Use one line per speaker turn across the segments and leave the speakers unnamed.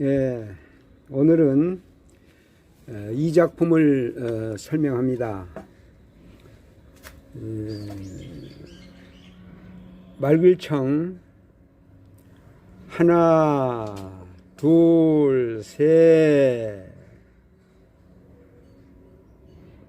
예, 오늘은 어, 이 작품을 어, 설명합니다. 음, 말글청 하나, 둘, 셋.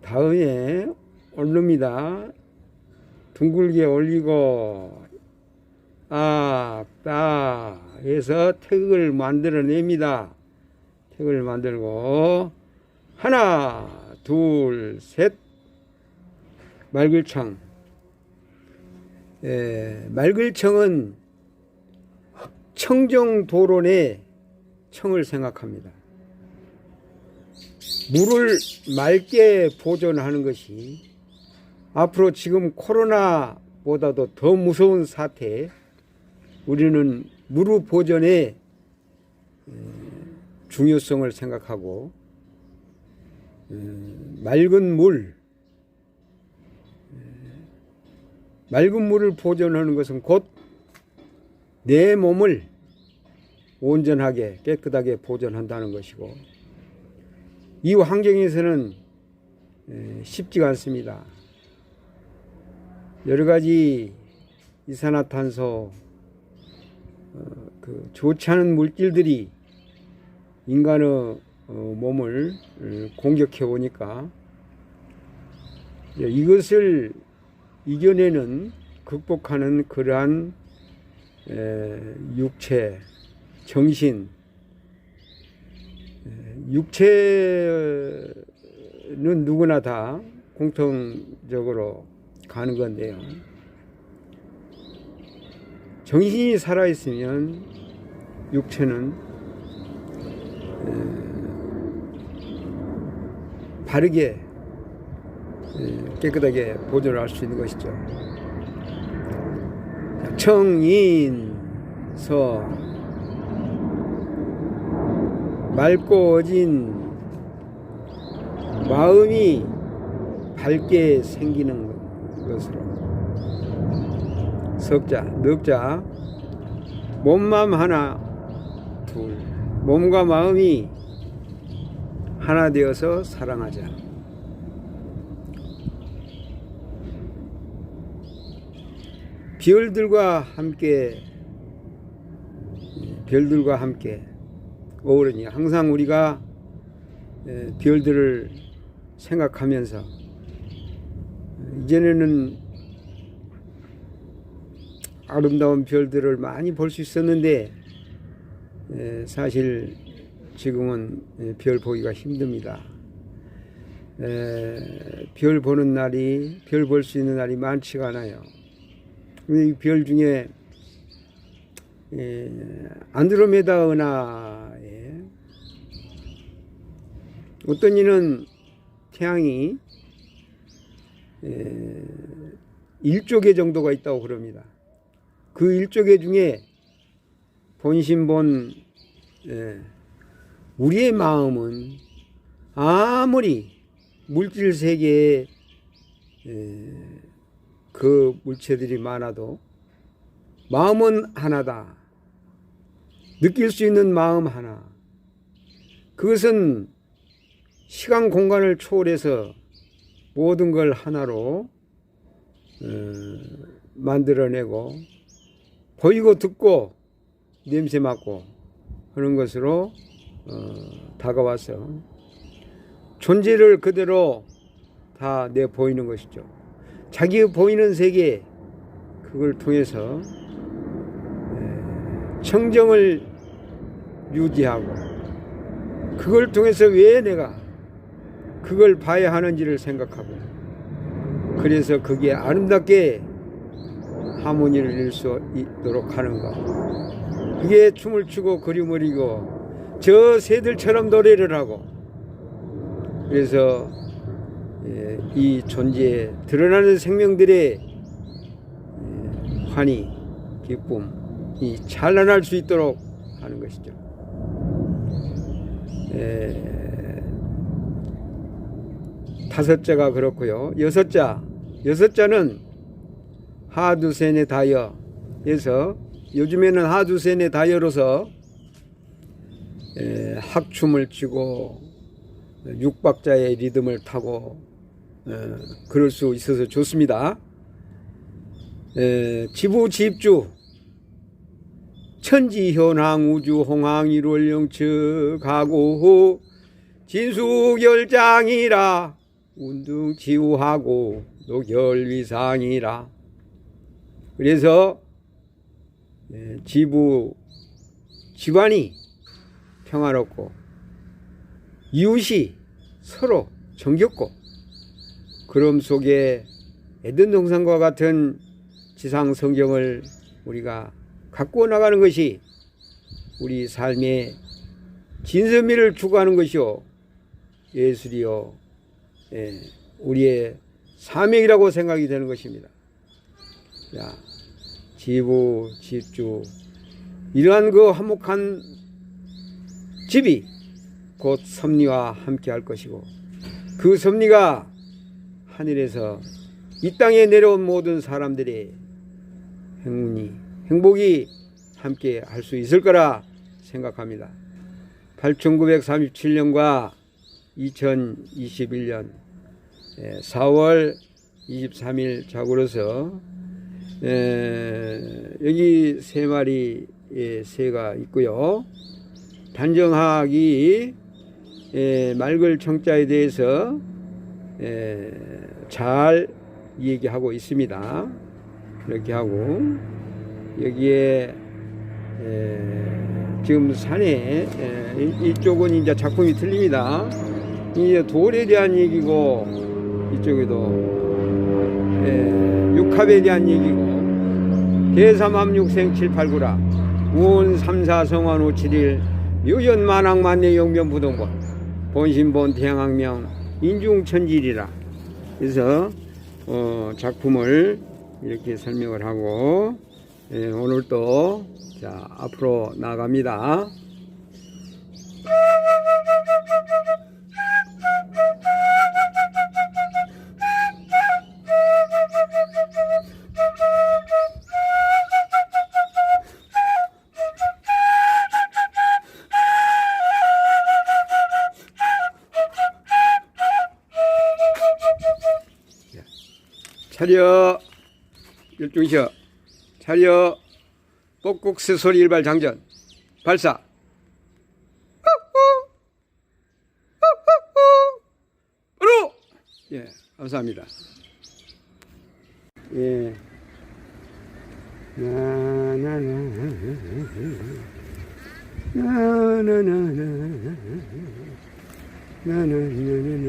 다음에 올릅니다. 둥글게 올리고 아, 따 해서 태극을 만들어냅니다. 태극을 만들고 하나, 둘, 셋 말글청 예, 말글청은 청정도론의 청을 생각합니다. 물을 맑게 보존하는 것이 앞으로 지금 코로나보다도 더 무서운 사태 우리는 무루 보존의 중요성을 생각하고 음, 맑은 물 맑은 물을 보존하는 것은 곧 내 몸을 온전하게 깨끗하게 보존한다는 것이고 이 환경에서는 쉽지가 않습니다. 여러 가지 이산화탄소 어, 그 좋지 않은 물질들이 인간의 어, 몸을 어, 공격해 오니까 이것을 이겨내는 극복하는 그러한 에, 육체, 정신, 에, 육체는 누구나 다 공통적으로 가는 건데요. 정신이 살아있으면 육체는 에, 바르게 에, 깨끗하게 보존을 할 수 있는 것이죠. 청인서 맑고 어진 마음이 밝게 생기는 것으로 석자, 넉자 몸맘 하나 둘. 몸과 마음이 하나 되어서 사랑하자. 별들과 함께 별들과 함께 어우러니 항상 우리가 에, 별들을 생각하면서 이전에는 아름다운 별들을 많이 볼 수 있었는데 에, 사실 지금은 에, 별 보기가 힘듭니다. 에, 별 보는 날이 별 볼 수 있는 날이 많지가 않아요. 이별 중에 예, 안드로메다 은하에 어떤 이는 태양이 예, 일조개 정도가 있다고 그럽니다. 그 일조개 중에 본심본 예, 우리의 마음은 아무리 물질 세계에 예, 그 물체들이 많아도 마음은 하나다. 느낄 수 있는 마음 하나. 그것은 시간 공간을 초월해서 모든 걸 하나로 어, 만들어내고 보이고 듣고 냄새 맡고 하는 것으로 어, 다가와서 존재를 그대로 다 내 보이는 것이죠. 자기 보이는 세계 그걸 통해서 청정을 유지하고 그걸 통해서 왜 내가 그걸 봐야 하는지를 생각하고 그래서 그게 아름답게 하모니를 이룰 수 있도록 하는 것 그게 춤을 추고 그림을 그리고 저 새들처럼 노래를 하고 그래서 예, 이 존재에 드러나는 생명들의 예, 환희, 기쁨, 이 찬란할 수 있도록 하는 것이죠. 에, 다섯자가 그렇고요. 여섯자, 여섯자는 하두세네 다여에서 요즘에는 하두세네 다여로서 에, 학춤을 추고 육박자의 리듬을 타고 에, 그럴 수 있어서 좋습니다. 에, 지부 집주. 천지 현황 우주 홍황 일월 영측 가고 후 진수결장이라. 운동 지우하고 노결위상이라 그래서 예, 지부 집안이 평화롭고 이웃이 서로 정겹고 그럼 속에 에덴 동산과 같은 지상 성경을 우리가 갖고 나가는 것이 우리 삶의 진선미를 추구하는 것이요 예술이요 예, 우리의 사명이라고 생각이 되는 것입니다. 자, 지부, 집주 이러한 그 화목한 집이 곧 섭리와 함께 할 것이고 그 섭리가 하늘에서 이 땅에 내려온 모든 사람들의 행운이 행복이 함께 할 수 있을 거라 생각합니다. 8937년과 2021년 4월 23일 자고로서 에, 여기 세 마리의 새가 있고요. 단정하기 에, 맑을 청자에 대해서 에, 잘 얘기하고 있습니다. 이렇게 하고 여기에 에, 지금 산에 에, 이- 이쪽은 이제 작품이 틀립니다. 이제 돌에 대한 얘기고 이쪽에도 에, 육합에 대한 얘기고 대삼함육생 칠팔구라. 우원 삼사성환 오칠일 묘연 만왕만내 영변부동본. 본신본 태양학명 인중천질이라. 그래서 어, 작품을 이렇게 설명을 하고 예, 오늘 또 자, 앞으로 나갑니다. 차려. 열중시어 차려. 뻑국스 소리 일발 장전. 발사. 으로! 예 감사합니다. 예. 나나나 나나나나 나나나나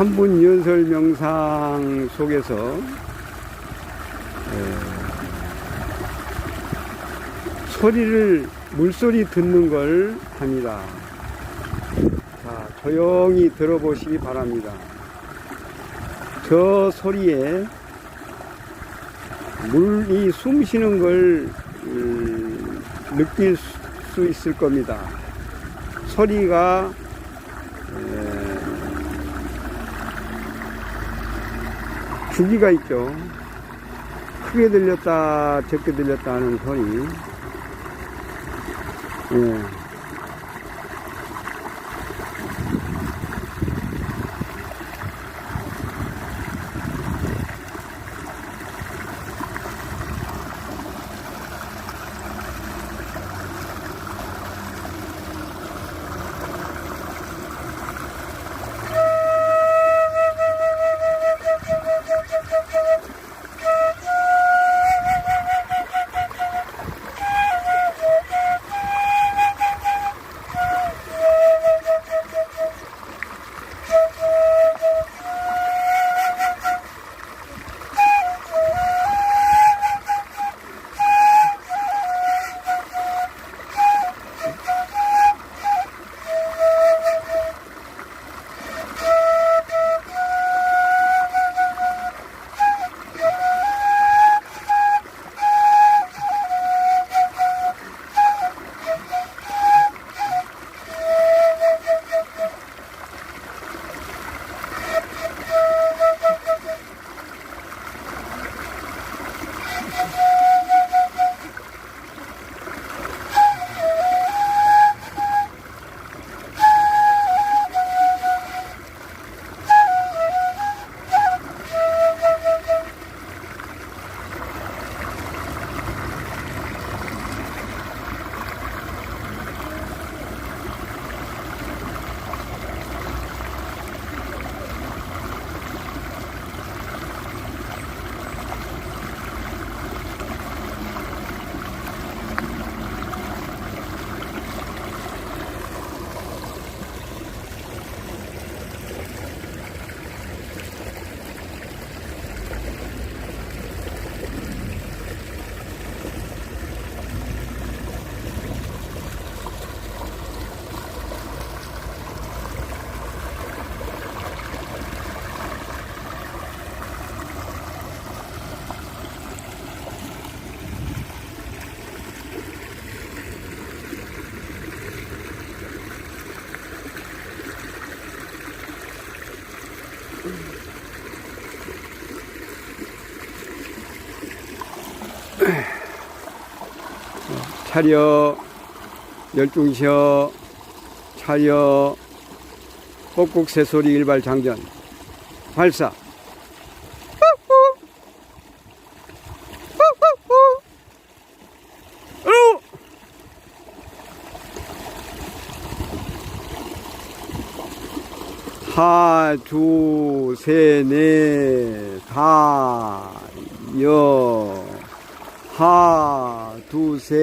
3분 연설 명상 속에서 예, 소리를 물소리 듣는 걸 합니다. 자, 조용히 들어보시기 바랍니다. 저 소리에 물이 숨 쉬는 걸 음, 느낄 수- 수 있을 겁니다. 소리가 에, 주기가 있죠. 크게 들렸다, 적게 들렸다 하는 소리. 예. 차려. 열중셔 차려. 꼭꼭 새소리 일발 장전. 발사. 어! 하, 두, 세, 네, 다, 여. 하, 두, 세,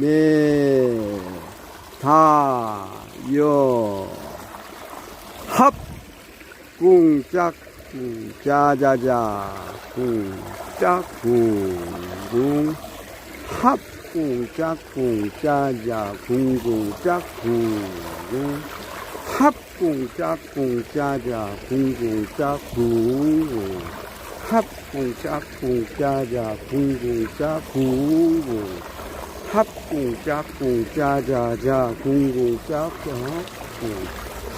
네, 다, 여. 합, 꿍, 짝, 꿍, 짜자자, 꿍, 짝, 꿍, 꿍. 합, 꿍, 짝, 꿍, 짜자, 꿍, 꿍, 짝, 꿍, 꿍. 합궁 짝 궁 짜자. 궁 궁 짝 궁 궁 합궁 짝궁 짜자 궁궁 짝궁궁. 합궁 짝궁 짜자자 궁궁 짝궁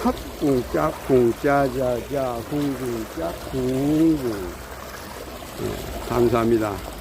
합궁 짝궁 짜자자 궁궁 짝궁궁. 예, 감사합니다.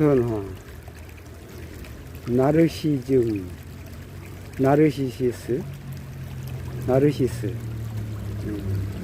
선화 나르시즘 나르시시스 나르시스 음.